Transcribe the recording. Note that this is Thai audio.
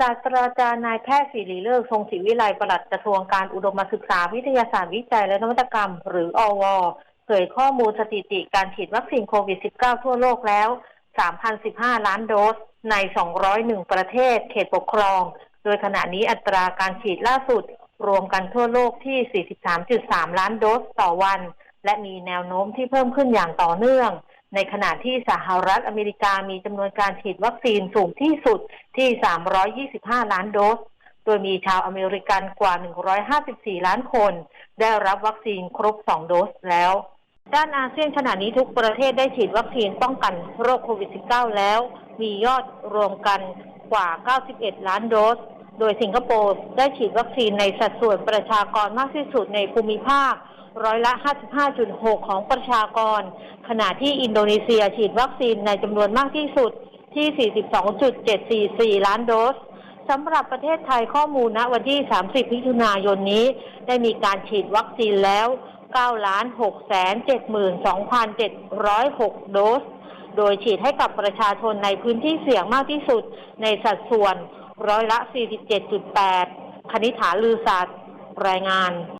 ศาสตราจารย์นายแพทย์ศิริเลิกทรงศิวิไลปลัดกระทรวงการอุดมศึกษาวิทยาศาสตร์วิจัยและนวัตกรรม หรืออวเผยข้อมูลสถิติการฉีดวัคซีนโควิด -19 ทั่วโลกแล้ว 3,015 ล้านโดส ใน 201 ประเทศ เขตปกครอง โดยขณะนี้อัตราการฉีดล่าสุด รวมกันทั่วโลกที่ 43.3 ล้านโดสต่อวัน และมีแนวโน้มที่เพิ่มขึ้นอย่างต่อเนื่อง ในขณะที่สหรัฐอเมริกามีจำนวนการฉีดวัคซีนสูงที่สุดที่ 325 ล้านโดส โดยมีชาวอเมริกันกว่า 154 ล้านคน ได้รับวัคซีนครบ 2 โดสแล้ว ด้านอาเซียนขณะนี้ทุกประเทศได้ฉีดวัคซีนป้องกันโรคโควิด -19 แล้ว มียอดรวมกันกว่า 91 ล้านโดส โดยสิงคโปร์ได้ฉีดวัคซีนในสัดส่วนประชากรมากที่สุดในภูมิภาคร้อยละ 55.6 ของประชากร ขณะที่อินโดนีเซียฉีดวัคซีนในจำนวนมากที่สุดที่ 42.744 ล้านโดสสำหรับประเทศไทยข้อมูลณวันที่ 30 มิถุนายนนี้ ได้มีการฉีดวัคซีนแล้ว9ล้าน6 7 2,706 โดส โดยฉีดให้กับประชาชนในพื้นที่เสี่ยงมากที่สุดในสัดส่วน ร้อยละ 47.8 คณิษฐาลือศาสตร์รายงาน